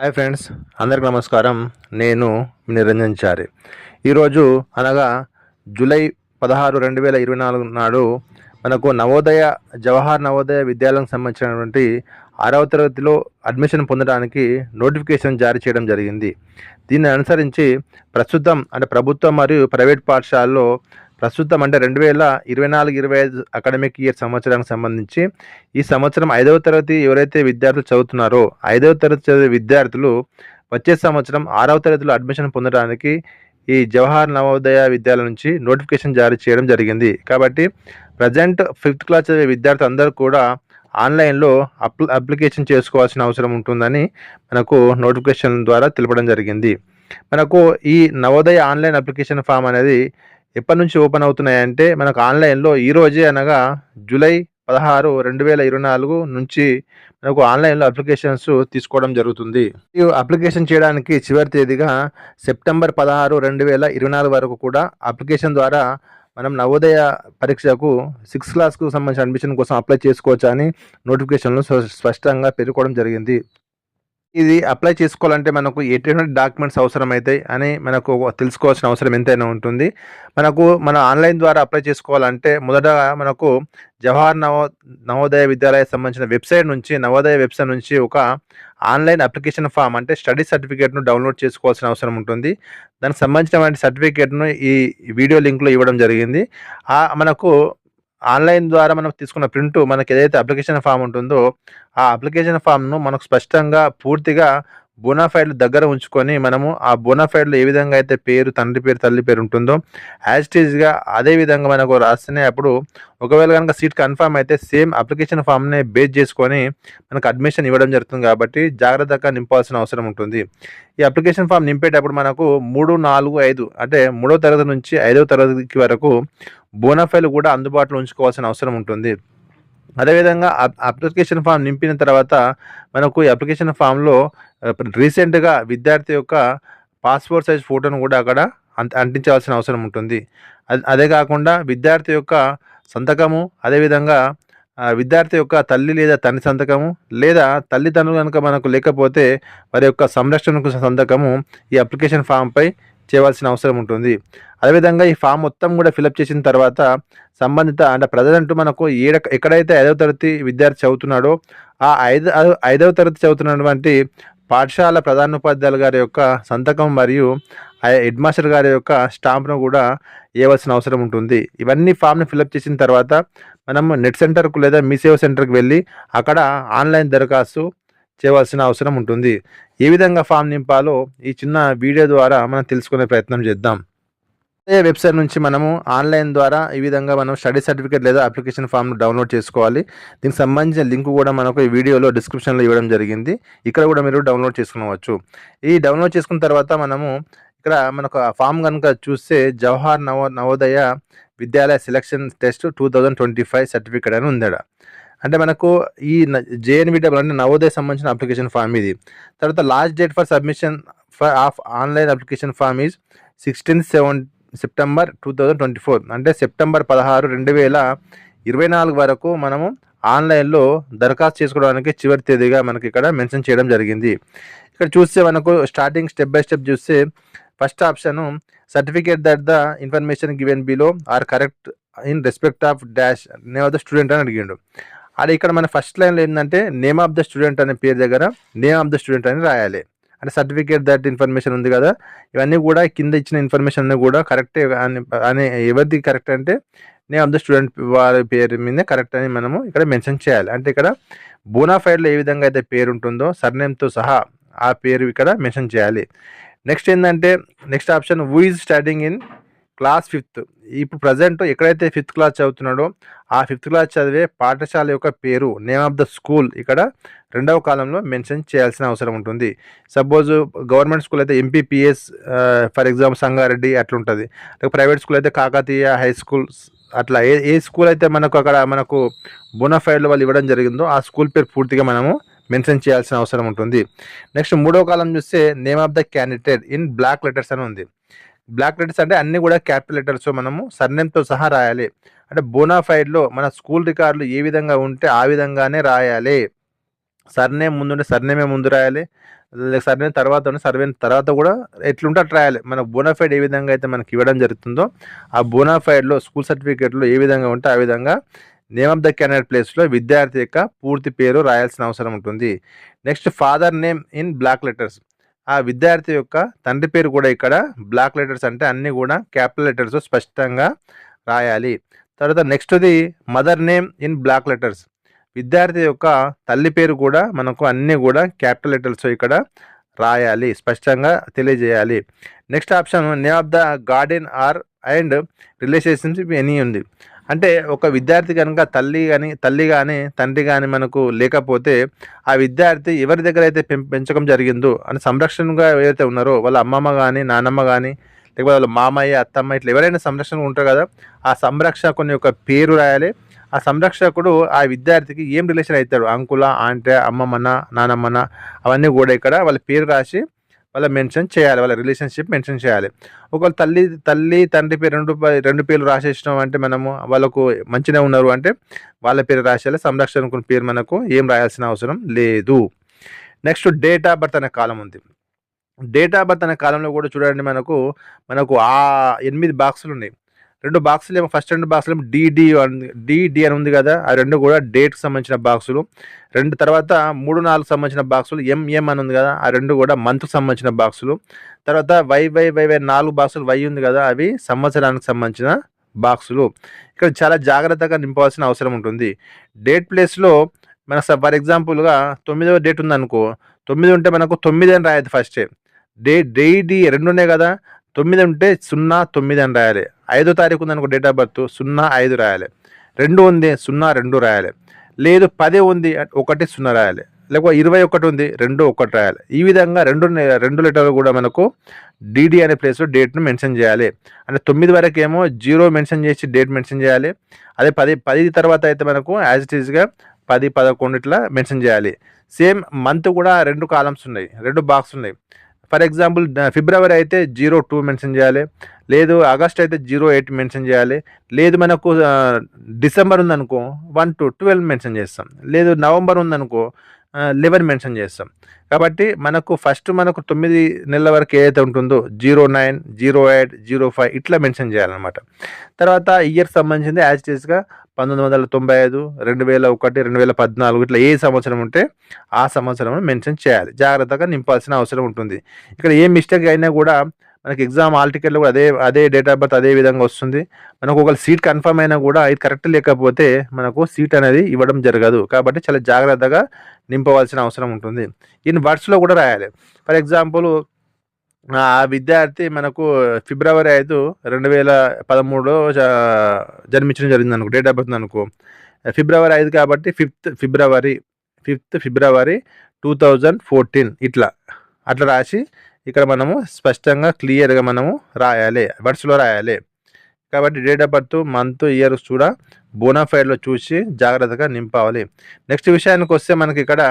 Hi friends అందరికి నమస్కారం. నేను నిరంజన్ చారి. ఈరోజు అనగా జూలై పదహారు రెండు వేల ఇరవై నాలుగు నాడు మనకు నవోదయ జవహర్ నవోదయ విద్యాలయం సంబంధించినటువంటి ఆరవ తరగతిలో అడ్మిషన్ పొందడానికి నోటిఫికేషన్ జారీ చేయడం జరిగింది. దీన్ని అనుసరించి ప్రస్తుతం అంటే ప్రభుత్వం మరియు ప్రైవేట్ పాఠశాలలో ప్రస్తుతం అంటే రెండు వేల ఇరవై నాలుగు ఇరవై ఐదు అకాడమిక్ ఇయర్ సంవత్సరానికి సంబంధించి ఈ సంవత్సరం ఐదవ తరగతి ఎవరైతే విద్యార్థులు చదువుతున్నారో ఐదవ తరగతి చదివే విద్యార్థులు వచ్చే సంవత్సరం ఆరవ తరగతిలో అడ్మిషన్ పొందడానికి ఈ జవహర్ నవోదయ విద్యాలయం నుంచి నోటిఫికేషన్ జారీ చేయడం జరిగింది. కాబట్టి ప్రజెంట్ ఫిఫ్త్ క్లాస్ చదివే విద్యార్థులు అందరూ కూడా ఆన్లైన్లో అప్ల అప్లికేషన్ చేసుకోవాల్సిన అవసరం ఉంటుందని మనకు నోటిఫికేషన్ ద్వారా తెలపడం జరిగింది. మనకు ఈ నవోదయ ఆన్లైన్ అప్లికేషన్ ఫామ్ అనేది ఎప్పటి నుంచి ఓపెన్ అవుతున్నాయంటే మనకు ఆన్లైన్లో ఈ రోజే అనగా జూలై పదహారు రెండు వేల ఇరవై నాలుగు నుంచి మనకు ఆన్లైన్లో అప్లికేషన్స్ తీసుకోవడం జరుగుతుంది. ఈ అప్లికేషన్ చేయడానికి చివరి తేదీగా సెప్టెంబర్ పదహారు రెండు వేల ఇరవై నాలుగు వరకు కూడా అప్లికేషన్ ద్వారా మనం నవోదయ పరీక్షకు సిక్స్ క్లాస్కు సంబంధించిన అడ్మిషన్ కోసం అప్లై చేసుకోవచ్చని అని నోటిఫికేషన్లో స్పష్టంగా పేర్కోవడం జరిగింది. ఇది అప్లై చేసుకోవాలంటే మనకు ఎటువంటి డాక్యుమెంట్స్ అవసరమవుతాయి అని మనకు తెలుసుకోవాల్సిన అవసరం ఎంతైనా ఉంటుంది. మనకు మన ఆన్లైన్ ద్వారా అప్లై చేసుకోవాలంటే మొదట మనకు జవహర్ నవో నవోదయ విద్యాలయ సంబంధించిన వెబ్సైట్ నుంచి నవోదయ వెబ్సైట్ నుంచి ఒక ఆన్లైన్ అప్లికేషన్ ఫామ్ అంటే స్టడీ సర్టిఫికేట్ను డౌన్లోడ్ చేసుకోవాల్సిన అవసరం ఉంటుంది. దానికి సంబంధించినటువంటి సర్టిఫికేట్ను ఈ వీడియో లింక్లో ఇవ్వడం జరిగింది. ఆ మనకు ఆన్లైన్ ద్వారా మనం తీసుకున్న ప్రింట్ మనకి ఏదైతే అప్లికేషన్ ఫామ్ ఉంటుందో ఆ అప్లికేషన్ ఫామ్ను మనకు స్పష్టంగా పూర్తిగా బోనాఫైడ్లు దగ్గర ఉంచుకొని మనము ఆ బోనాఫైడ్లో ఏ విధంగా అయితే పేరు తండ్రి పేరు తల్లి పేరు ఉంటుందో యాజ్టీజ్గా అదే విధంగా మనకు రాస్తేనే అప్పుడు ఒకవేళ కనుక సీట్ కన్ఫర్మ్ అయితే సేమ్ అప్లికేషన్ ఫామ్నే బేస్ చేసుకొని మనకు అడ్మిషన్ ఇవ్వడం జరుగుతుంది కాబట్టి జాగ్రత్తగా నింపాల్సిన అవసరం ఉంటుంది. ఈ అప్లికేషన్ ఫామ్ నింపేటప్పుడు మనకు మూడు నాలుగు ఐదు అంటే మూడో తరగతి నుంచి ఐదవ తరగతి వరకు బోనాఫైల్ కూడా అందుబాటులో ఉంచుకోవాల్సిన అవసరం ఉంటుంది. అదేవిధంగా అప్- అప్లికేషన్ ఫామ్ నింపిన తర్వాత మనకు ఈ అప్లికేషన్ ఫామ్లో రీసెంట్గా విద్యార్థి యొక్క పాస్పోర్ట్ సైజ్ ఫోటోను కూడా అక్కడ అంట అంటించాల్సిన అవసరం ఉంటుంది. అదే కాకుండా విద్యార్థి యొక్క సంతకము అదేవిధంగా విద్యార్థి యొక్క తల్లి లేదా తండ్రి సంతకము లేదా తల్లిదండ్రులు కనుక మనకు లేకపోతే వారి యొక్క సంరక్షణకు సంతకము ఈ అప్లికేషన్ ఫామ్పై చేయవలసిన అవసరం ఉంటుంది. అదేవిధంగా ఈ ఫామ్ మొత్తం కూడా ఫిలప్ చేసిన తర్వాత సంబంధిత అంటే ప్రజెంట్ మనకు ఏడ ఎక్కడైతే ఐదవ తరగతి విద్యార్థి చదువుతున్నాడో ఆ ఐదు ఐదవ తరగతి చదువుతున్నటువంటి పాఠశాల ప్రధానోపాధ్యాయులు గారి యొక్క సంతకం మరియు ఆ హెడ్ మాస్టర్ గారి యొక్క స్టాంప్ను కూడా వేయవలసిన అవసరం ఉంటుంది. ఇవన్నీ ఫామ్ని ఫిలప్ చేసిన తర్వాత మనం నెట్ సెంటర్కు లేదా మీ సేవ సెంటర్కి వెళ్ళి అక్కడ ఆన్లైన్ దరఖాస్తు చేయవలసిన అవసరం ఉంటుంది. ఏ విధంగా ఫామ్ నింపాలో ఈ చిన్న వీడియో ద్వారా మనం తెలుసుకునే ప్రయత్నం చేద్దాం. వెబ్సైట్ నుంచి మనము ఆన్లైన్ ద్వారా ఈ విధంగా మనం స్టడీ సర్టిఫికేట్ లేదా అప్లికేషన్ ఫామ్ను డౌన్లోడ్ చేసుకోవాలి. దీనికి సంబంధించిన లింక్ కూడా మనకు ఈ వీడియోలో డిస్క్రిప్షన్లో ఇవ్వడం జరిగింది. ఇక్కడ కూడా మీరు డౌన్లోడ్ చేసుకోవచ్చు ఈ డౌన్లోడ్ చేసుకున్న తర్వాత మనము ఇక్కడ మనకు ఆ ఫామ్ కనుక చూస్తే జవహర్ నవో Navodaya Vidyalaya selection test two thousand twenty five certificate అని ఉందడ అంటే మనకు ఈ జేఎన్విడబ్ల్యూ అంటే నవోదయ సంబంధించిన అప్లికేషన్ ఫామ్ ఇది. తర్వాత last date for submission for of online application form is sixteen seven September two thousand twenty four అంటే సెప్టెంబర్ పదహారు రెండు వేల ఇరవై నాలుగు వరకు మనము ఆన్లైన్లో దరఖాస్తు చేసుకోవడానికి చివరి తేదీగా మనకి ఇక్కడ మెన్షన్ చేయడం జరిగింది. ఇక్కడ చూస్తే మనకు స్టార్టింగ్ స్టెప్ బై స్టెప్ చూస్తే first option certificate that the information given below are correct in respect of dash name of the student అని అడిగిండు. అది ఇక్కడ మన ఫస్ట్ లైన్లో ఏంటంటే నేమ్ ఆఫ్ ద స్టూడెంట్ అనే పేరు దగ్గర నేమ్ ఆఫ్ ద స్టూడెంట్ అని రాయాలి. అంటే సర్టిఫికేట్ దట్ ఇన్ఫర్మేషన్ ఉంది కదా ఇవన్నీ కూడా కింద ఇచ్చిన ఇన్ఫర్మేషన్ అన్నీ కూడా కరెక్టే అని ఎవరిది కరెక్ట్ అంటే నేమ్ ఆఫ్ ద స్టూడెంట్ వారి పేరు మీద కరెక్ట్ అని మనము ఇక్కడ మెన్షన్ చేయాలి. అంటే ఇక్కడ బోనాఫైడ్లో ఏ విధంగా అయితే పేరు ఉంటుందో సర్నేమ్తో సహా ఆ పేరు ఇక్కడ మెన్షన్ చేయాలి. నెక్స్ట్ ఏంటంటే next option who is starting in class fifth. ఇప్పుడు ప్రజెంట్ ఎక్కడైతే ఫిఫ్త్ క్లాస్ చదువుతున్నాడో ఆ ఫిఫ్త్ క్లాస్ చదివే పాఠశాల యొక్క పేరు నేమ్ ఆఫ్ ద స్కూల్ ఇక్కడ రెండవ కాలంలో మెన్షన్ చేయాల్సిన అవసరం ఉంటుంది. సపోజ్ గవర్నమెంట్ స్కూల్ అయితే ఎంపీపీఎస్ ఫర్ ఎగ్జాంపుల్ సంగారెడ్డి అట్లా ఉంటుంది ప్రైవేట్ స్కూల్ అయితే కాకతీయ హై స్కూల్ అట్లా ఏ ఏ స్కూల్ అయితే మనకు అక్కడ మనకు బోనాఫైడ్లో వాళ్ళు ఇవ్వడం జరిగిందో ఆ స్కూల్ పేరు పూర్తిగా మనము మెన్షన్ చేయాల్సిన అవసరం ఉంటుంది. నెక్స్ట్ మూడో కాలం చూస్తే name of the candidate in block letters అని ఉంది. బ్లాక్ లెటర్స్ అంటే అన్ని కూడా క్యాపిటల్ లెటర్స్. మనము సర్నేమ్తో సహా రాయాలి. అంటే బోనాఫైడ్లో మన స్కూల్ రికార్డులు ఏ విధంగా ఉంటే ఆ విధంగానే రాయాలి. సర్నేమ్ ముందుంటే సర్నేమే ముందు రాయాలి. సర్నేమ్ తర్వాత సర్వే తర్వాత కూడా ఎట్లుంటే అట్లా రాయాలి. మన బోనాఫైడ్ ఏ విధంగా అయితే మనకి ఇవ్వడం జరుగుతుందో ఆ బోనాఫైడ్లో స్కూల్ సర్టిఫికేట్లో ఏ విధంగా ఉంటే ఆ విధంగా నేమ్ ఆఫ్ ద క్యాండిడేట్ ప్లేస్లో విద్యార్థి యొక్క పూర్తి పేరు రాయాల్సిన అవసరం ఉంటుంది. Next father name in block letters ఆ విద్యార్థి యొక్క తండ్రి పేరు కూడా ఇక్కడ బ్లాక్ లెటర్స్ అంటే అన్నీ కూడా క్యాపిటల్ లెటర్స్ స్పష్టంగా రాయాలి. తర్వాత నెక్స్ట్ది mother name in block letters. విద్యార్థి యొక్క తల్లి పేరు కూడా మనకు అన్నీ కూడా క్యాపిటల్ లెటర్స్ ఇక్కడ రాయాలి స్పష్టంగా తెలియజేయాలి. Next option name of the guardian or and relationship any ఉంది. అంటే ఒక విద్యార్థి కనుక తల్లి కానీ తల్లి కానీ తండ్రి కానీ మనకు లేకపోతే ఆ విద్యార్థి ఎవరి దగ్గర అయితే పెంచకం జరిగిందో అని సంరక్షణగా ఎవరైతే ఉన్నారో వాళ్ళ అమ్మమ్మ కానీ నానమ్మ కానీ లేకపోతే వాళ్ళ మామయ్య అత్తమ్మ ఇట్లా ఎవరైనా సంరక్షణ ఉంటారు కదా ఆ సంరక్షకుని యొక్క పేరు రాయాలి. ఆ సంరక్షకుడు ఆ విద్యార్థికి ఏం రిలేషన్ అవుతాడు? అంకుల ఆంటే అమ్మమ్మన నానమ్మన అవన్నీ కూడా ఇక్కడ వాళ్ళ పేరు రాసి వాళ్ళ మెన్షన్ చేయాలి వాళ్ళ రిలేషన్షిప్ మెన్షన్ చేయాలి. ఒకవేళ తల్లి తల్లి తండ్రి పేరు రెండు రెండు పేర్లు రాసేసినాం అంటే మనము వాళ్ళకు మంచిగా ఉన్నారు అంటే వాళ్ళ పేరు రాసేయాలి సంరక్షణ పేరు మనకు ఏం రాయాల్సిన అవసరం లేదు. నెక్స్ట్ డేట్ ఆఫ్ బర్త్ అనే కాలం ఉంది. డేట్ ఆఫ్ బర్త్ అనే కాలంలో కూడా చూడండి మనకు మనకు ఆ ఎనిమిది బాక్సులు ఉన్నాయి. రెండు బాక్సులు ఏమో ఫస్ట్ రెండు బాక్సులు ఏమో డిడి డిడి అని ఉంది కదా ఆ రెండు కూడా డేట్కి సంబంధించిన బాక్సులు రెండు తర్వాత మూడు నాలుగు సంబంధించిన బాక్సులు ఎంఎం అని ఉంది కదా ఆ రెండు కూడా మంత్కి సంబంధించిన బాక్సులు తర్వాత వై వై వై వై నాలుగు బాక్సులు వై ఉంది కదా అవి సంవత్సరానికి సంబంధించిన బాక్సులు ఇక్కడ చాలా జాగ్రత్తగా నింపవలసిన అవసరం ఉంటుంది. డేట్ ప్లేస్లో మన ఫర్ ఎగ్జాంపుల్గా తొమ్మిదవ డేట్ ఉందనుకో తొమ్మిది ఉంటే మనకు తొమ్మిది అని రాయదు ఫస్టే డే డేడి రెండు ఉన్నాయి కదా తొమ్మిది ఉంటే సున్నా తొమ్మిది అని రాయాలి. ఐదో తారీఖు ఉంది అనుకో డేట్ ఆఫ్ బర్త్ సున్నా ఐదు రాయాలి. రెండు ఉంది సున్నా రెండు రాయాలి. లేదు పదే ఉంది ఒకటి సున్నా రాయాలి. లేకపోతే ఇరవై ఒకటి ఉంది రెండు ఒకటి రాయాలి. ఈ విధంగా రెండు రెండు లెటర్లు కూడా మనకు డిడి అనే ప్లేస్లో డేట్ను మెన్షన్ చేయాలి. అంటే తొమ్మిది వరకు ఏమో జీరో మెన్షన్ చేసి డేట్ మెన్షన్ చేయాలి. అదే పది పది తర్వాత అయితే మనకు యాజ్ ఇట్ ఈస్గా పది పదకొండు ఇట్లా మెన్షన్ చేయాలి. సేమ్ మంత్ కూడా రెండు కాలమ్స్ ఉన్నాయి రెండు బాక్స్ ఉన్నాయి. ఫర్ ఎగ్జాంపుల్ ఫిబ్రవరి అయితే జీరో టూ మెన్షన్ చేయాలి లేదు ఆగస్ట్ అయితే జీరో ఎయిట్ మెన్షన్ చేయాలి లేదు మనకు డిసెంబర్ ఉందనుకో వన్ టు ట్వెల్వ్ మెన్షన్ చేస్తాం లేదు నవంబర్ ఉందనుకో లెవెన్ మెన్షన్ చేస్తాం. కాబట్టి మనకు ఫస్ట్ మనకు తొమ్మిది నెలల వరకు ఏదైతే ఉంటుందో zero nine zero eight zero five ఇట్లా మెన్షన్ చేయాలన్నమాట. తర్వాత ఇయర్ సంబంధించింది యాజ్ టీస్గా పంతొమ్మిది వందల తొంభై ఐదు రెండు వేల ఒకటి రెండు వేల పద్నాలుగు ఇట్లా ఏ సంవత్సరం ఉంటే ఆ సంవత్సరం మెన్షన్ చేయాలి. జాగ్రత్తగా నింపాల్సిన అవసరం ఉంటుంది. ఇక్కడ ఏ మిస్టేక్ అయినా కూడా మనకి ఎగ్జామ్ ఆల్ టికెట్లో కూడా అదే అదే డేట్ ఆఫ్ బర్త్ అదే విధంగా వస్తుంది. మనకు ఒక సీట్ కన్ఫర్మ్ అయినా కూడా ఇది కరెక్ట్ లేకపోతే మనకు సీట్ అనేది ఇవ్వడం జరగదు. కాబట్టి చాలా జాగ్రత్తగా నింపవలసిన అవసరం ఉంటుంది. ఈయన వర్డ్స్లో కూడా రాయాలి. ఫర్ ఎగ్జాంపుల్ ఆ విద్యార్థి మనకు ఫిబ్రవరి ఐదు రెండు వేల పదమూడులో జన్మించడం జరిగింది అనుకో డేట్ ఆఫ్ బర్త్ అనుకో. ఫిబ్రవరి ఐదు కాబట్టి fifth February fifth February two thousand fourteen ఇట్లా. అట్లా రాసి ఇక్కడ మనము స్పష్టంగా క్లియర్గా మనము రాయాలి వర్డ్స్లో రాయాలి. కాబట్టి date of birth month year కూడా బోనాఫైడ్లో చూసి జాగ్రత్తగా నింపాలి. నెక్స్ట్ విషయానికి వస్తే మనకి ఇక్కడ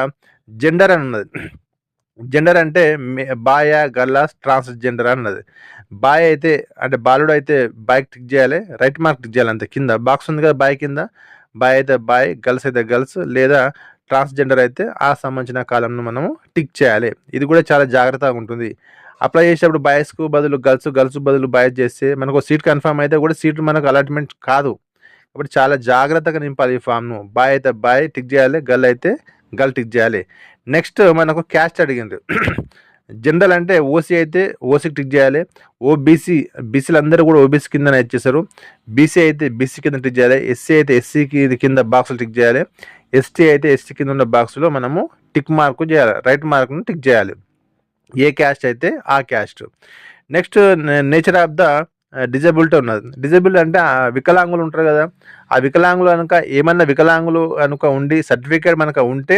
జెండర్ అని ఉన్నది. జెండర్ అంటే బాయ గల్లాస్ ట్రాన్స్జెండర్ అన్నది. బాయ్ అయితే అంటే బాలుడు అయితే బాయ్కి టిక్ చేయాలి రైట్ మార్క్ టిక్ చేయాలి అంతే. కింద బాక్స్ ఉంది కదా బాయ్ కింద. బాయ్ అయితే బాయ్ గర్ల్స్ అయితే గర్ల్స్ లేదా ట్రాన్స్జెండర్ అయితే ఆ సంబంధించిన కాలంను మనము టిక్ చేయాలి. ఇది కూడా చాలా జాగ్రత్తగా ఉంటుంది. అప్లై చేసేటప్పుడు బాయ్స్కు బదులు గర్ల్స్ గర్ల్స్ బదులు బాయ్స్ చేస్తే మనకు సీట్ కన్ఫర్మ్ అయితే కూడా సీట్ మనకు అలాట్మెంట్ కాదు. కాబట్టి చాలా జాగ్రత్తగా నింపాలి ఈ ఫామ్ను బాయ్ అయితే బాయ్ టిక్ చేయాలి గర్ల్ అయితే గల్ టిక్ చేయాలి. నెక్స్ట్ మనకు క్యాస్ట్ అడిగింది జనరల్ అంటే ఓసీ అయితే ఓసీకి టిక్ చేయాలి. ఓబీసీ బీసీలు అందరూ కూడా ఓబీసీ కింద ఇచ్చేసారు బీసీ అయితే బీసీ కింద టిక్ చేయాలి. ఎస్సీ అయితే ఎస్సీకి కింద బాక్సులు టిక్ చేయాలి. ఎస్టీ అయితే ఎస్టీ కింద ఉన్న బాక్స్లో మనము టిక్ మార్క్ చేయాలి. రైట్ మార్క్ను టిక్ చేయాలి. ఏ క్యాస్ట్ అయితే ఆ caste. Next nature of the disability ఉన్నది. డిజబిలిటీ అంటే వికలాంగులు ఉంటారు కదా. ఆ వికలాంగులు కనుక ఏమన్నా వికలాంగులు కనుక ఉండి సర్టిఫికేట్ మనకు ఉంటే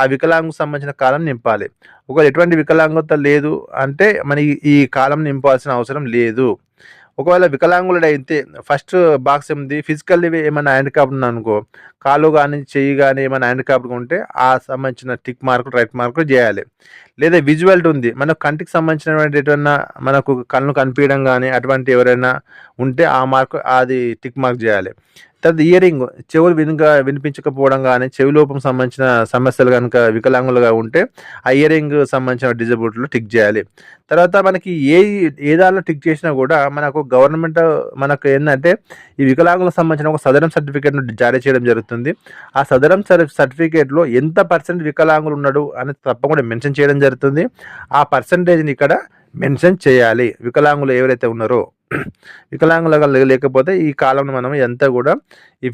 ఆ వికలాంగు సంబంధించిన కాలం నింపాలి. ఒకవేళ ఎటువంటి వికలాంగత లేదు అంటే మన ఈ కాలం నింపాల్సిన అవసరం లేదు. ఒకవేళ వికలాంగులు అయితే ఫస్ట్ బాక్స్ ఏమిది ఫిజికల్లీ ఏమైనా హ్యాండిక్యాప్ ఉందనుకో కాలు కానీ చెయ్యి కానీ ఏమైనా హ్యాండిక్యాప్ ఉంటే ఆ సంబంధించిన టిక్ మార్కులు రైట్ మార్క్ చేయాలి. లేదా విజువల్టీ ఉంది మన కంటికి సంబంధించినటువంటి ఎటువన్నా మనకు కళ్ళు కనిపించడం కానీ అటువంటి ఎవరైనా ఉంటే ఆ మార్క్ అది టిక్ మార్క్ చేయాలి. తర్వాత ఇయరింగ్ చెవులు వినుక వినిపించకపోవడం కానీ చెవి లోపం సంబంధించిన సమస్యలు కనుక వికలాంగులుగా ఉంటే ఆ ఇయరింగ్ సంబంధించిన డిజబిలిటీలో టిక్ చేయాలి. తర్వాత మనకి ఏ ఏ దానిలో టిక్ చేసినా కూడా మనకు గవర్నమెంట్ మనకు ఏంటంటే ఈ వికలాంగులకు సంబంధించిన ఒక సదరం సర్టిఫికేట్ను జారీ చేయడం జరుగుతుంది. ఆ సదరం సర్టిఫికేట్లో ఎంత పర్సెంట్ వికలాంగులు ఉన్నాడు అని తప్పకుండా మెన్షన్ చేయడం జరుగుతుంది. ఆ పర్సంటేజ్ని ఇక్కడ మెన్షన్ చేయాలి. వికలాంగులు ఎవరైతే ఉన్నారో. వికలాంగులుగా లేకపోతే ఈ కాలంలో మనం ఎంత కూడా ఈ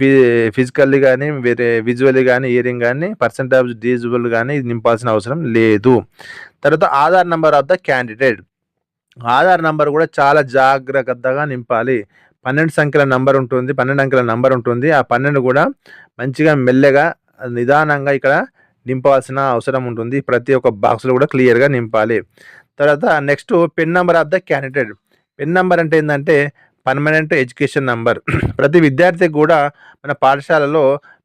ఫిజికల్లీ కానీ వేరే విజువల్లీ కానీ ఇయరింగ్ కానీ పర్సెంట్ ఆఫ్ డిజిబుల్ కానీ నింపాల్సిన అవసరం లేదు. తర్వాత Aadhaar number of the candidate. Aadhaar number కూడా చాలా జాగ్రత్తగా నింపాలి. పన్నెండు సంఖ్యల నంబర్ ఉంటుంది పన్నెండు అంకెల నంబర్ ఉంటుంది. ఆ పన్నెండు కూడా మంచిగా మెల్లగా నిదానంగా ఇక్కడ నింపవలసిన అవసరం ఉంటుంది. ప్రతి ఒక్క బాక్స్లో కూడా క్లియర్గా నింపాలి. తర్వాత next pen number of the candidate. Pen number అంటే ఏంటంటే పర్మనెంట్ ఎడ్యుకేషన్ నంబర్. ప్రతి విద్యార్థికి కూడా మన పాఠశాలలో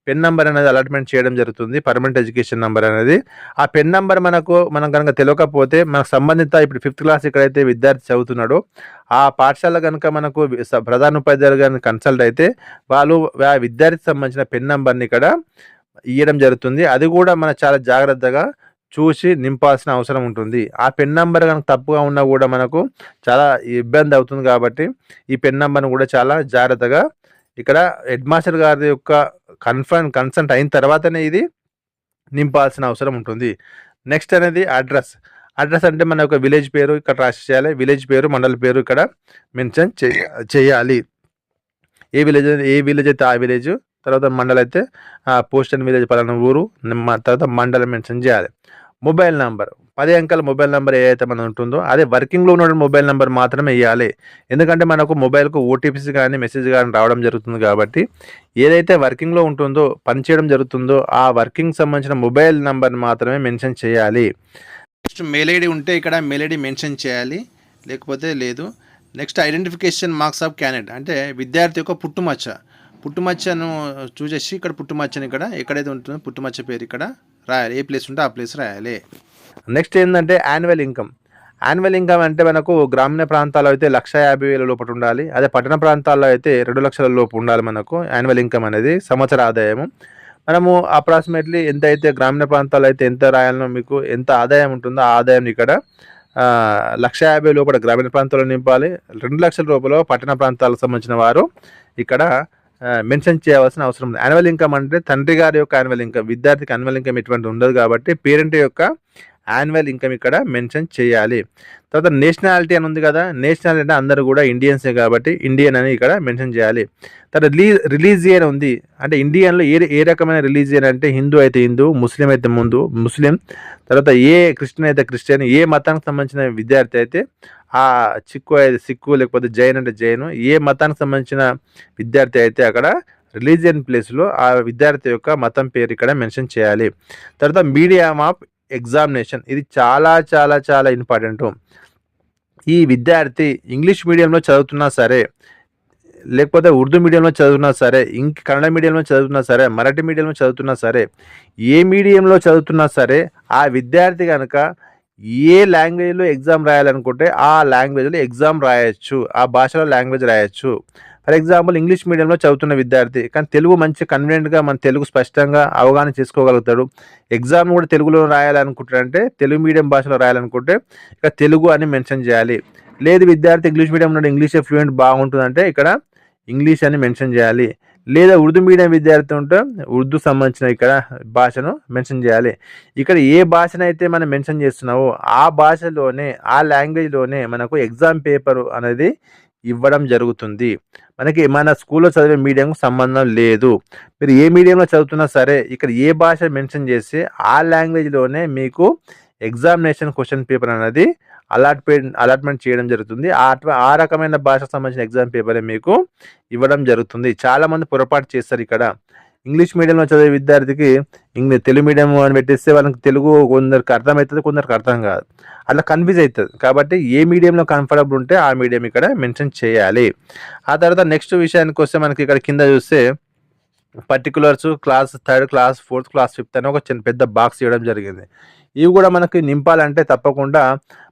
పెన్ నెంబర్ అనేది అలాట్మెంట్ చేయడం జరుగుతుంది. పర్మనెంట్ ఎడ్యుకేషన్ నెంబర్ అనేది. ఆ పెన్ నెంబర్ మనకు మనం కనుక తెలియకపోతే మనకు సంబంధిత ఇప్పుడు ఫిఫ్త్ క్లాస్ ఎక్కడైతే విద్యార్థి చదువుతున్నాడో ఆ పాఠశాల కనుక మనకు ప్రధాన ఉపాధ్యాయులు కానీ కన్సల్ట్ అయితే వాళ్ళు ఆ విద్యార్థికి సంబంధించిన పెన్ నెంబర్ని ఇక్కడ ఇవ్వడం జరుగుతుంది. అది కూడా మనం చాలా జాగ్రత్తగా చూసి నింపాల్సిన అవసరం ఉంటుంది. ఆ పెన్ నెంబర్ కనుక తప్పుగా ఉన్నా కూడా మనకు చాలా ఇబ్బంది అవుతుంది కాబట్టి ఈ పెన్ నెంబర్ని కూడా చాలా జాగ్రత్తగా ఇక్కడ హెడ్ మాస్టర్ గారి యొక్క కన్ఫర్మ్ కన్సల్ట్ అయిన తర్వాతనే ఇది నింపాల్సిన అవసరం ఉంటుంది. నెక్స్ట్ అనేది అడ్రస్. అడ్రస్ అంటే మన యొక్క విలేజ్ పేరు ఇక్కడ రాసి చేయాలి. విలేజ్ పేరు మండల పేరు ఇక్కడ మెన్షన్ చేయ చేయాలి. ఏ విలేజ్ ఏ విలేజ్ అయితే ఆ విలేజ్ తర్వాత మండలం అయితే ఆ పోస్ట్ అండ్ విలేజ్ పలానా ఊరు తర్వాత మండలం మెన్షన్ చేయాలి మొబైల్ నంబర్ పది అంకెల మొబైల్ నెంబర్ ఏదైతే మనం ఉంటుందో అదే వర్కింగ్లో ఉన్న మొబైల్ నెంబర్ మాత్రమే వేయాలి ఎందుకంటే మనకు మొబైల్కు ఓటీపీస్ కానీ మెసేజ్ కానీ రావడం జరుగుతుంది కాబట్టి ఏదైతే వర్కింగ్లో ఉంటుందో పనిచేయడం జరుగుతుందో ఆ వర్కింగ్ సంబంధించిన మొబైల్ నెంబర్ మాత్రమే మెన్షన్ చేయాలి. నెక్స్ట్ మెయిల్ ఐడి ఉంటే ఇక్కడ మెయిల్ ఐడి మెన్షన్ చేయాలి. లేకపోతే లేదు. Next identification marks of candidate అంటే విద్యార్థి యొక్క పుట్టుమచ్చ. పుట్టుమచ్చను చూసేసి ఇక్కడ పుట్టుమచ్చని ఇక్కడ ఎక్కడైతే ఉంటుందో పుట్టుమచ్చ పేరు ఇక్కడ రాయాలి. ఏ ప్లేస్ ఉంటే ఆ ప్లేస్ రాయాలి. నెక్స్ట్ ఏంటంటే యాన్యువల్ ఇన్కమ్. యాన్యువల్ ఇన్కమ్ అంటే మనకు గ్రామీణ ప్రాంతాల్లో అయితే లక్ష యాభై వేల లోపల ఉండాలి. అదే పట్టణ ప్రాంతాల్లో అయితే రెండు లక్షల లోపు ఉండాలి మనకు యాన్యువల్ ఇన్కమ్ అనేది సంవత్సర ఆదాయము. మనము అప్రాక్సిమేట్లీ ఎంత అయితే గ్రామీణ ప్రాంతాల్లో అయితే ఎంత రాయాలనో మీకు ఎంత ఆదాయం ఉంటుందో ఆ ఆదాయం ఇక్కడ లక్ష యాభై లోపల గ్రామీణ ప్రాంతాల్లో నింపాలి. రెండు లక్షల రూపాయలు పట్టణ ప్రాంతాలకు సంబంధించిన వారు ఇక్కడ మెన్షన్ చేయవలసిన అవసరం ఉంది. యాన్యువల్ ఇన్కమ్ అంటే తండ్రి గారి యొక్క యాన్యువల్ ఇన్కమ్ విద్యార్థికి యాన్యువల్ ఇన్కమ్ ఎటువంటి ఉండదు కాబట్టి పేరెంట్ యొక్క యాన్యువల్ ఇన్కమ్ ఇక్కడ మెన్షన్ చేయాలి. తర్వాత నేషనాలిటీ అని ఉంది కదా నేషనాలిటీ అంటే అందరూ కూడా ఇండియన్సే కాబట్టి ఇండియన్ అని ఇక్కడ మెన్షన్ చేయాలి. తర్వాత రిలీజ్ రిలీజియన్ ఉంది. అంటే ఇండియన్లో ఏ ఏ రకమైన రిలీజియన్ అంటే హిందూ అయితే హిందూ ముస్లిం అయితే ముందు ముస్లిం. తర్వాత ఏ క్రిస్టియన్ అయితే క్రిస్టియన్ ఏ మతానికి సంబంధించిన విద్యార్థి అయితే ఆ ఆ చిక్కు అయితే సిక్కు లేకపోతే జైన్ అంటే జైను ఏ మతానికి సంబంధించిన విద్యార్థి అయితే అక్కడ రిలీజియన్ ప్లేస్లో ఆ విద్యార్థి యొక్క మతం పేరు ఇక్కడ మెన్షన్ చేయాలి. తర్వాత మీడియం ఆఫ్ ఎగ్జామినేషన్ ఇది చాలా చాలా చాలా ఇంపార్టెంట్. ఈ విద్యార్థి ఇంగ్లీష్ మీడియంలో చదువుతున్నా సరే లేకపోతే ఉర్దూ మీడియంలో చదువుతున్నా సరే ఇంక కన్నడ మీడియంలో చదువుతున్నా సరే మరాఠీ మీడియంలో చదువుతున్నా సరే ఏ మీడియంలో చదువుతున్నా సరే ఆ విద్యార్థి కనుక ఏ లాంగ్వేజ్లో ఎగ్జామ్ రాయాలనుకుంటే ఆ లాంగ్వేజ్లో ఎగ్జామ్ రాయొచ్చు ఆ భాషలో లాంగ్వేజ్ రాయొచ్చు. ఫర్ ఎగ్జాంపుల్ ఇంగ్లీష్ మీడియంలో చదువుతున్న విద్యార్థి కానీ తెలుగు మంచి కన్వీనియంట్గా మన తెలుగు స్పష్టంగా అవగాహన చేసుకోగలుగుతాడు. ఎగ్జామ్ కూడా తెలుగులో రాయాలనుకుంటాడంటే తెలుగు మీడియం భాషలో రాయాలనుకుంటే ఇక తెలుగు అని మెన్షన్ చేయాలి. లేదు విద్యార్థి ఇంగ్లీష్ మీడియం ఉన్నాడు ఇంగ్లీషే ఫ్లూయెంట్ బాగుంటుందంటే ఇక్కడ ఇంగ్లీష్ అని మెన్షన్ చేయాలి. లేదా ఉర్దూ మీడియం విద్యార్థి ఉంటే ఉర్దూ సంబంధించిన ఇక్కడ భాషను మెన్షన్ చేయాలి. ఇక్కడ ఏ భాషనైతే మనం మెన్షన్ చేస్తున్నావో ఆ భాషలోనే ఆ లాంగ్వేజ్లోనే మనకు ఎగ్జామ్ పేపర్ అనేది ఇవ్వడం జరుగుతుంది. మనకి మన స్కూల్లో చదివే మీడియంకు సంబంధం లేదు. మీరు ఏ మీడియంలో చదువుతున్నా సరే ఇక్కడ ఏ భాష మెన్షన్ చేసి ఆ లాంగ్వేజ్లోనే మీకు ఎగ్జామినేషన్ క్వశ్చన్ పేపర్ అనేది అలాట్మెంట్ అలాట్మెంట్ చేయడం జరుగుతుంది. ఆ ఆ రకమైన భాషకు సంబంధించిన ఎగ్జామ్ పేపరే మీకు ఇవ్వడం జరుగుతుంది. చాలామంది పొరపాటు చేస్తారు ఇక్కడ. ఇంగ్లీష్ మీడియంలో చదివే విద్యార్థికి ఇంగ్లీష్ తెలుగు మీడియం అని పెట్టేస్తే వాళ్ళకి తెలుగు కొందరికి అర్థమవుతుంది కొందరికి అర్థం కాదు. అట్లా కన్ఫ్యూజ్ అవుతుంది. కాబట్టి ఏ మీడియంలో కంఫర్టబుల్ ఉంటే ఆ మీడియం ఇక్కడ మెన్షన్ చేయాలి. ఆ తర్వాత నెక్స్ట్ విషయానికి వస్తే మనకి ఇక్కడ కింద చూస్తే particulars class third class fourth class fifth అని ఒక చిన్న పెద్ద బాక్స్ ఇవ్వడం జరిగింది. ఇవి కూడా మనకి నింపాలంటే తప్పకుండా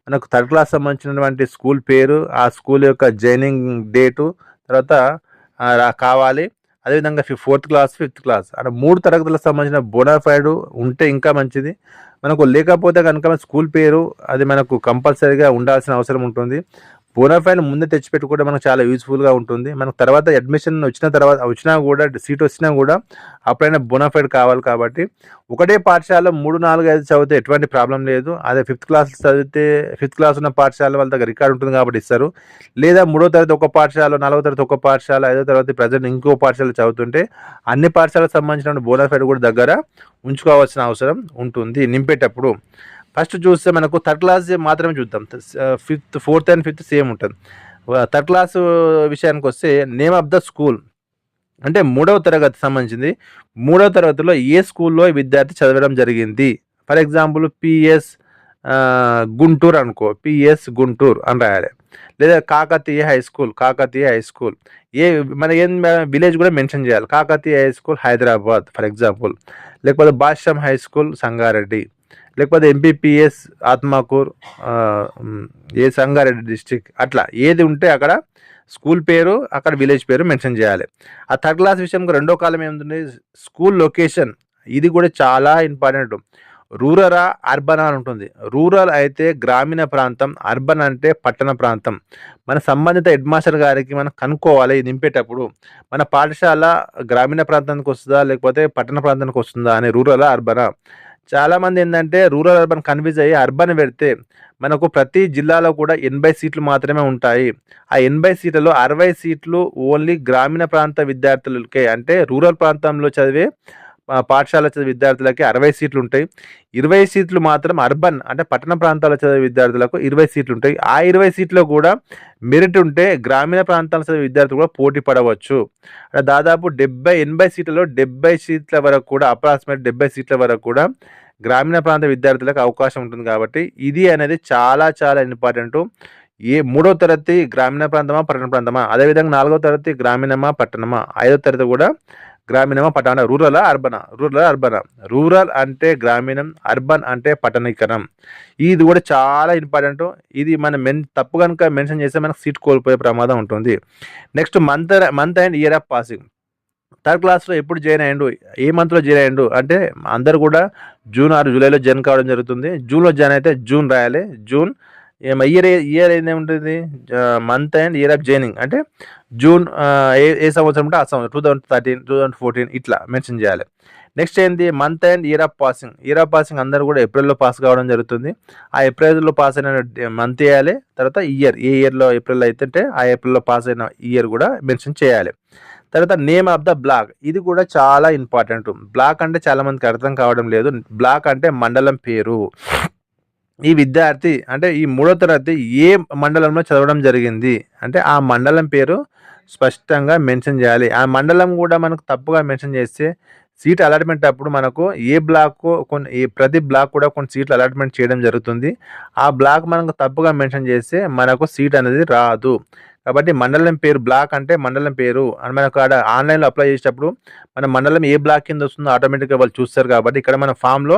మనకు థర్డ్ క్లాస్ సంబంధించినటువంటి స్కూల్ పేరు ఆ స్కూల్ యొక్క జాయినింగ్ డేటు తర్వాత కావాలి. అదేవిధంగా ఫి ఫోర్త్ క్లాస్ ఫిఫ్త్ క్లాస్. అంటే మూడు తరగతులకు సంబంధించిన బోనాఫైడ్ ఉంటే ఇంకా మంచిది. మనకు లేకపోతే కనుక స్కూల్ పేరు అది మనకు కంపల్సరీగా ఉండాల్సిన అవసరం ఉంటుంది. బోనాఫైడ్ ముందే తెచ్చిపెట్టుకుంటే మనకు చాలా యూస్ఫుల్గా ఉంటుంది. మనకు తర్వాత అడ్మిషన్ వచ్చిన తర్వాత వచ్చినా కూడా సీట్ వచ్చినా కూడా అప్పుడైనా బోనాఫైడ్ కావాలి కాబట్టి ఒకటే పాఠశాల మూడు నాలుగు ఐదు చదివితే ఎటువంటి ప్రాబ్లం లేదు. అదే ఫిఫ్త్ క్లాస్ చదివితే ఫిఫ్త్ క్లాస్ ఉన్న పాఠశాల వాళ్ళ దగ్గర రికార్డు ఉంటుంది కాబట్టి ఇస్తారు. లేదా మూడో తరగతి ఒక పాఠశాల నాలుగో తరగతి ఒక పాఠశాల ఐదో తరగతి ప్రజెంట్ ఇంకో పాఠశాల చదువుతుంటే అన్ని పాఠశాలకు సంబంధించిన బోనాఫైడ్ కూడా దగ్గర ఉంచుకోవాల్సిన అవసరం ఉంటుంది. నింపేటప్పుడు ఫస్ట్ చూస్తే మనకు థర్డ్ క్లాస్ మాత్రమే చూద్దాం. Fifth fourth and fifth same ఉంటుంది. థర్డ్ క్లాస్ విషయానికి వస్తే నేమ్ ఆఫ్ ద స్కూల్. అంటే మూడవ తరగతి సంబంధించింది. మూడవ తరగతిలో ఏ స్కూల్లో విద్యార్థి చదవడం జరిగింది? ఫర్ ఎగ్జాంపుల్ పిఎస్ గుంటూరు అనుకో. పిఎస్ గుంటూరు అని రాయాలి. లేదా Kakatiya high school Kakatiya high school. ఏ మన ఏం విలేజ్ కూడా మెన్షన్ చేయాలి. Kakatiya high school Hyderabad for example. లేకపోతే భాష్యం హై స్కూల్ సంగారెడ్డి. లేకపోతే ఎంపీపీఎస్ ఆత్మకూర్ ఏ సంగారెడ్డి డిస్టిక్ అట్లా ఏది ఉంటే అక్కడ స్కూల్ పేరు అక్కడ విలేజ్ పేరు మెన్షన్ చేయాలి. ఆ థర్డ్ క్లాస్ విషయంలో రెండో కాలం ఏముంటుంది? School location. ఇది కూడా చాలా ఇంపార్టెంట్. రూరలా అర్బన్ అని ఉంటుంది. రూరల్ అయితే గ్రామీణ ప్రాంతం అర్బన్ అంటే పట్టణ ప్రాంతం. మన సంబంధిత హెడ్ మాస్టర్ గారికి మనం కనుక్కోవాలి ఇది నింపేటప్పుడు. మన పాఠశాల గ్రామీణ ప్రాంతానికి వస్తుందా లేకపోతే పట్టణ ప్రాంతానికి వస్తుందా అని రూరల్ అర్బనా చాలా మంది ఏంటంటే రూరల్ అర్బన్ కన్ఫ్యూజ్ అయ్యి అర్బన్ పెడితే మనకు ప్రతి జిల్లాలో కూడా ఎనభై సీట్లు మాత్రమే ఉంటాయి. ఆ ఎనభై సీట్లలో అరవై సీట్లు ఓన్లీ గ్రామీణ ప్రాంత విద్యార్థులకే అంటే రూరల్ ప్రాంతంలో చదివే పాఠశాల చదివే విద్యార్థులకి అరవై సీట్లు ఉంటాయి ఇరవై సీట్లు మాత్రం అర్బన్ అంటే పట్టణ ప్రాంతాల్లో చదివే విద్యార్థులకు ఇరవై సీట్లు ఉంటాయి ఆ ఇరవై సీట్లో కూడా మెరిట్ ఉంటే గ్రామీణ ప్రాంతాల చదివే విద్యార్థులు కూడా పోటీ పడవచ్చు. అంటే దాదాపు డెబ్బై ఎనభై సీట్లలో డెబ్బై సీట్ల వరకు కూడా అప్రాక్సిమేట్ డెబ్బై సీట్ల వరకు కూడా గ్రామీణ ప్రాంత విద్యార్థులకు అవకాశం ఉంటుంది కాబట్టి ఇది అనేది చాలా చాలా ఇంపార్టెంట్. ఏ మూడో తరగతి గ్రామీణ ప్రాంతమా పట్టణ ప్రాంతమా? అదేవిధంగా నాలుగో తరగతి గ్రామీణమా పట్టణమా? ఐదో తరగతి కూడా గ్రామీణమా పట్టణ రూరలా అర్బనా? రూరల్ అర్బనా? రూరల్ అంటే గ్రామీణం అర్బన్ అంటే పట్టణీకరణం. ఇది కూడా చాలా ఇంపార్టెంట్. ఇది మనం మెన్ తప్పు కనుక మెన్షన్ చేస్తే మనకు సీట్ కోల్పోయే ప్రమాదం ఉంటుంది. Next month month and year of passing. Third క్లాస్లో ఎప్పుడు జాయిన్ అయ్యిండు? ఏ మంత్లో జాయిన్ అయ్యిండు? అంటే అందరు కూడా జూన్ ఆరు జూలైలో జాయిన్ కావడం జరుగుతుంది. జూన్లో జాయిన్ అయితే జూన్ రాయాలి. జూన్ ఇయర్ ఇయర్ ఏముంటుంది? Month and year of joining అంటే జూన్ ఏ ఏ సంవత్సరం అంటే ఆ సంవత్సరం two thousand thirteen two thousand fourteen ఇట్లా మెన్షన్ చేయాలి. నెక్స్ట్ ఏంటి month and year of passing year of passing అందరూ కూడా ఏప్రిల్లో పాస్ కావడం జరుగుతుంది. ఆ ఏప్రిల్లో పాస్ అయిన మంత్ వేయాలి. తర్వాత ఇయర్ ఏ ఇయర్లో ఏప్రిల్ అయితే ఆ ఏప్రిల్లో పాస్ అయిన ఇయర్ కూడా మెన్షన్ చేయాలి. తర్వాత నేమ్ ఆఫ్ ద బ్లాక్ ఇది కూడా చాలా ఇంపార్టెంట్ బ్లాక్ అంటే చాలామందికి అర్థం కావడం లేదు. బ్లాక్ అంటే మండలం పేరు. ఈ విద్యార్థి అంటే ఈ మూడో తరగతి ఏ మండలంలో చదవడం జరిగింది? అంటే ఆ మండలం పేరు స్పష్టంగా మెన్షన్ చేయాలి. ఆ మండలం కూడా మనకు తప్పుగా మెన్షన్ చేస్తే సీట్ అలాట్మెంట్ అప్పుడు మనకు ఏ బ్లాక్ కొన్ని ఏ ప్రతి బ్లాక్ కూడా కొన్ని సీట్లు అలాట్మెంట్ చేయడం జరుగుతుంది. ఆ బ్లాక్ మనకు తప్పుగా మెన్షన్ చేస్తే మనకు సీట్ అనేది రాదు. కాబట్టి మండలం పేరు బ్లాక్ అంటే మండలం పేరు. అని మనకు ఆడ ఆన్లైన్లో అప్లై చేసేటప్పుడు మన మండలం ఏ బ్లాక్ కింద వస్తుందో ఆటోమేటిక్గా వాళ్ళు చూస్తారు కాబట్టి ఇక్కడ మన ఫామ్లో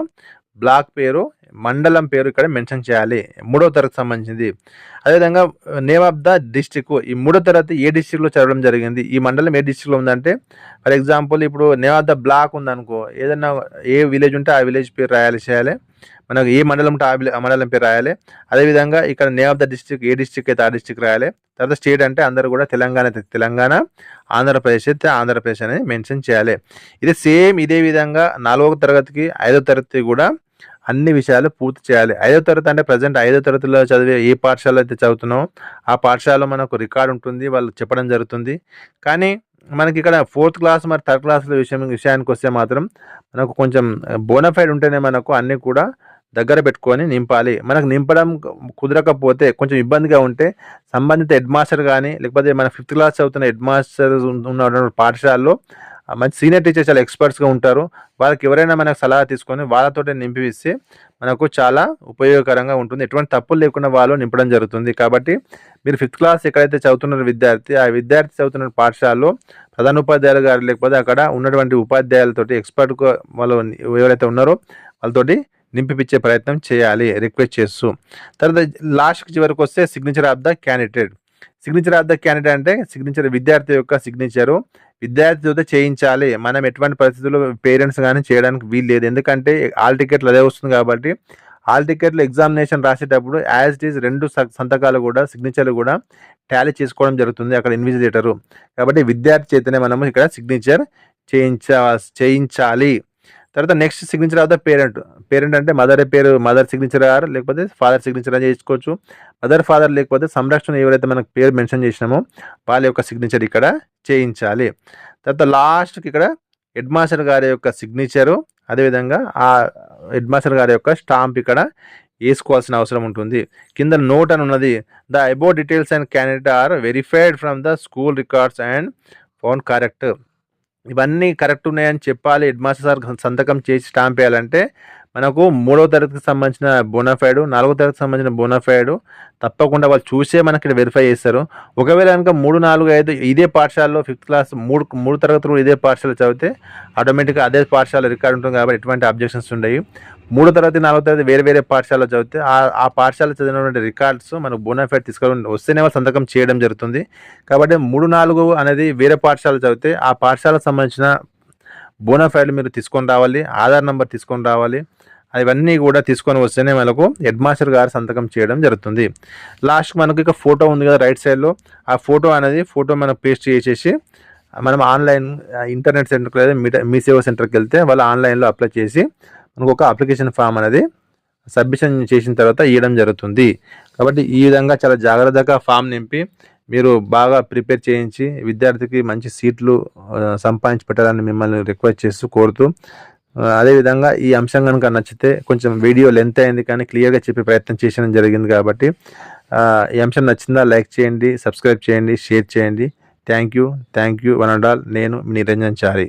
బ్లాక్ పేరు మండలం పేరు ఇక్కడ మెన్షన్ చేయాలి. మూడో తరగతి సంబంధించింది. అదేవిధంగా నేమ్ ఆఫ్ ద డిస్టిక్ ఈ మూడో తరగతి ఏ డిస్టిక్లో చదవడం జరిగింది? ఈ మండలం ఏ డిస్టిక్లో ఉందంటే ఫర్ ఎగ్జాంపుల్ ఇప్పుడు నేమ్ ఆఫ్ ద బ్లాక్ ఉందనుకో ఏదైనా ఏ విలేజ్ ఉంటే ఆ విలేజ్ పేరు రాయాలి చేయాలి. మనకు ఏ మండలం ఉంటే ఆ విలే- మండలం పేరు రాయాలి. అదేవిధంగా ఇక్కడ నేమ్ ఆఫ్ ద డిస్టిక్ ఏ డిస్టిక్ అయితే ఆ డిస్టిక్ రాయాలి. తర్వాత స్టేట్ అంటే అందరూ కూడా తెలంగాణ అయితే తెలంగాణ ఆంధ్రప్రదేశ్ అయితే ఆంధ్రప్రదేశ్ అనేది మెన్షన్ చేయాలి. ఇది సేమ్ ఇదే విధంగా నాలుగో తరగతికి ఐదో తరగతి కూడా అన్ని విషయాలు పూర్తి చేయాలి. ఐదో తరగతి అంటే ప్రజెంట్ ఐదో తరగతిలో చదివే ఏ పాఠశాల అయితే చదువుతున్నామో ఆ పాఠశాలలో మనకు రికార్డు ఉంటుంది వాళ్ళు చెప్పడం జరుగుతుంది. కానీ మనకి ఇక్కడ ఫోర్త్ క్లాస్ మరి థర్డ్ క్లాస్ విషయం విషయానికి వస్తే మాత్రం మనకు కొంచెం బోనఫైడ్ ఉంటేనే మనకు అన్నీ కూడా దగ్గర పెట్టుకొని నింపాలి. మనకు నింపడం కుదరకపోతే కొంచెం ఇబ్బందిగా ఉంటే సంబంధిత హెడ్ మాస్టర్ కానీ లేకపోతే మన ఫిఫ్త్ క్లాస్ చదువుతున్న హెడ్ మాస్టర్ ఉన్న పాఠశాలలో మంచి సీనియర్ టీచర్స్ చాలా ఎక్స్పర్ట్స్గా ఉంటారు. వాళ్ళకి ఎవరైనా మనకు సలహా తీసుకొని వాళ్ళతో నింపిస్తే మనకు చాలా ఉపయోగకరంగా ఉంటుంది. ఎటువంటి తప్పులు లేకుండా వాళ్ళు నింపడం జరుగుతుంది. కాబట్టి మీరు ఫిఫ్త్ క్లాస్ ఎక్కడైతే చదువుతున్నారు విద్యార్థి ఆ విద్యార్థి చదువుతున్న పాఠశాలలో ప్రధాన ఉపాధ్యాయులు గారు లేకపోతే అక్కడ ఉన్నటువంటి ఉపాధ్యాయులతోటి ఎక్స్పర్ట్ వాళ్ళు ఎవరైతే ఉన్నారో వాళ్ళతోటి నింపిపించే ప్రయత్నం చేయాలి రిక్వెస్ట్ చేస్తూ. తర్వాత లాస్ట్ చివరికి వస్తే signature of the candidate. Signature of the candidate అంటే సిగ్నేచర్ విద్యార్థి యొక్క సిగ్నేచరు విద్యార్థితో చేయించాలి. మనం ఎటువంటి పరిస్థితుల్లో పేరెంట్స్ కానీ చేయడానికి వీలు లేదు. ఎందుకంటే ఆల్ టికెట్లు అదే వస్తుంది కాబట్టి ఆల్ టికెట్లు ఎగ్జామినేషన్ రాసేటప్పుడు యాజ్ ఇట్ ఈజ్ రెండు స- సంతకాలు కూడా సిగ్నేచర్లు కూడా టాలీ చేసుకోవడం జరుగుతుంది అక్కడ ఇన్విజిలేటరు కాబట్టి విద్యార్థి చేతనే మనము ఇక్కడ సిగ్నేచర్ చేయించ చేయించాలి. తర్వాత next signature of the parent parent అంటే మదర్ పేరు మదర్ సిగ్నేచర్ గారు లేకపోతే ఫాదర్ సిగ్నేచర్ అని చేసుకోవచ్చు. మదర్ ఫాదర్ లేకపోతే సంరక్షణ ఎవరైతే మనకు పేరు మెన్షన్ చేసినామో వాళ్ళ యొక్క సిగ్నేచర్ ఇక్కడ చేయించాలి. తర్వాత లాస్ట్కి ఇక్కడ హెడ్ మాస్టర్ గారి యొక్క సిగ్నేచరు అదేవిధంగా ఆ హెడ్ మాస్టర్ గారి యొక్క స్టాంప్ ఇక్కడ వేసుకోవాల్సిన అవసరం ఉంటుంది. కింద నోట్ అని ఉన్నది. The about details and candidate are verified from the school records and phone correct ఇవన్నీ కరెక్ట్ ఉన్నాయని చెప్పాలి. హెడ్ మాస్టర్ సార్ సంతకం చేసి స్టాంప్ వేయాలంటే మనకు మూడవ తరగతికి సంబంధించిన బోనాఫైడ్ నాలుగో తరగతికి సంబంధించిన బోనాఫైడ్ తప్పకుండా వాళ్ళు చూసే మనకి ఇక్కడ వెరిఫై చేస్తారు. ఒకవేళ కనుక మూడు నాలుగు ఐదు ఇదే పాఠశాలలో ఫిఫ్త్ క్లాస్ మూడు మూడు తరగతులు ఇదే పాఠశాల చదివితే ఆటోమేటిక్గా అదే పాఠశాల రికార్డు ఉంటుంది కాబట్టి ఎటువంటి అబ్జెక్షన్స్ ఉండవు మూడో తరగతి నాలుగో తరగతి వేరే వేరే పాఠశాలలో చదివితే ఆ ఆ పాఠశాల చదివినటువంటి రికార్డ్స్ మనకు బోనాఫైడ్ తీసుకొని వస్తేనే వాళ్ళు సంతకం చేయడం జరుగుతుంది. కాబట్టి మూడు నాలుగు అనేది వేరే పాఠశాల చదివితే ఆ పాఠశాలకు సంబంధించిన బోనాఫైడ్లు మీరు తీసుకొని రావాలి ఆధార్ నెంబర్ తీసుకొని రావాలి. అవన్నీ కూడా తీసుకొని వస్తేనే మనకు హెడ్ మాస్టర్ గారు సంతకం చేయడం జరుగుతుంది. లాస్ట్ మనకు ఇక ఫోటో ఉంది కదా రైట్ సైడ్లో. ఆ ఫోటో అనేది ఫోటో మనం పేస్ట్ చేసేసి మనం ఆన్లైన్ ఇంటర్నెట్ సెంటర్కి లేదా మీ సేవా సెంటర్కి వెళ్తే వాళ్ళు ఆన్లైన్లో అప్లై చేసి మనకు ఒక అప్లికేషన్ ఫామ్ అనేది సబ్మిషన్ చేసిన తర్వాత ఇవ్వడం జరుగుతుంది. కాబట్టి ఈ విధంగా చాలా జాగ్రత్తగా ఫామ్ నింపి మీరు బాగా ప్రిపేర్ చేయించి విద్యార్థికి మంచి సీట్లు సంపాదించి పెట్టాలని మిమ్మల్ని రిక్వెస్ట్ చేస్తూ కోరుతూ అదేవిధంగా ఈ అంశం కనుక నచ్చితే కొంచెం వీడియో లెంత్ అయింది కానీ క్లియర్గా చెప్పే ప్రయత్నం చేయడం జరిగింది కాబట్టి ఈ అంశం నచ్చిందా లైక్ చేయండి సబ్స్క్రైబ్ చేయండి షేర్ చేయండి. Thank you thank you one and all నేను మీ నిరంజన్ చారి.